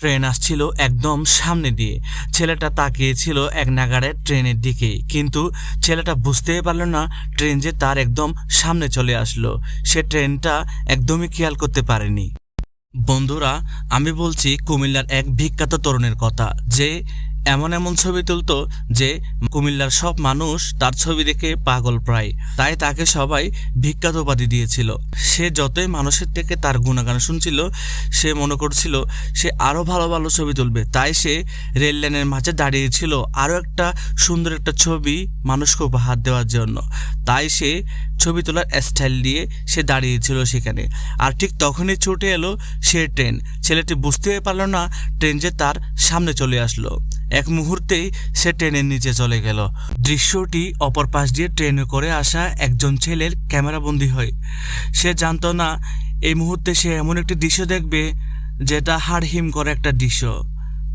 Train আসছিল একদম সামনে দিয়ে। ছেলেটা তাকিয়েছিল এক নাগাড়ে ট্রেনের দিকে, কিন্তু ছেলেটা বুঝতেই পারল না ট্রেন যে তার একদম সামনে চলে আসলো। সে ট্রেনটা একদমই খেয়াল করতে পারেনি। বন্ধুরা, আমি বলছি কুমিল্লার এক বিখ্যাত তরুণের কথা যে এমন এমন ছবি তুলতো যে কুমিল্লার সব মানুষ তার ছবি দেখে পাগল প্রায়। তাই তাকে সবাই বিখ্যাত উপাধি দিয়েছিল। সে যতই মানুষের থেকে তার গুণগান শুনছিল, সে মনে করছিল সে আরও ভালো ভালো ছবি তুলবে। তাই সে রেল লাইনের মাঝে দাঁড়িয়েছিল আরও একটা সুন্দর একটা ছবি মানুষকে উপহার দেওয়ার জন্য। তাই সে ছবি তোলার স্টাইল দিয়ে সে দাঁড়িয়েছিল সেখানে। আর ঠিক তখনই ছুটে এলো সে ট্রেন। ছেলেটি বুঝতেই পারল না ট্রেন যে তার সামনে চলে আসলো। এক মুহূর্তেই সে ট্রেনের নিচে চলে গেল। দৃশ্যটি অপর পাশ দিয়ে ট্রেনে করে আসা একজন ছেলের ক্যামেরাবন্দি হয়। সে জানতো না, এই মুহূর্তে সে এমন একটি দৃশ্য দেখবে যেটা হাড় হিম করে একটা দৃশ্য।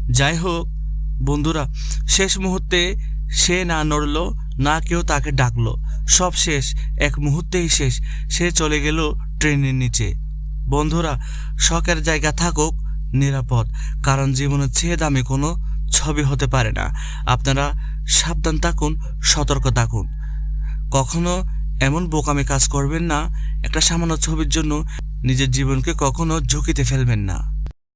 যাই হোক, বন্ধুরা, শেষ মুহূর্তে সে না নড়ল, না কেউ তাকে ডাকলো। সব শেষ, এক মুহূর্তেই শেষ। সে চলে গেল ট্রেনের নিচে। বন্ধুরা, শখের জায়গা থাকুক নিরাপদ, কারণ জীবনের চেয়ে দামি কোনো ছবি হতে পারে না। আপনারা সাবধান থাকুন, সতর্ক থাকুন। কখনো এমন বোকামি কাজ করবেন না, একটা সামান্য ছবির জন্য নিজের জীবনকে কখনো ঝুঁকিতে ফেলবেন না।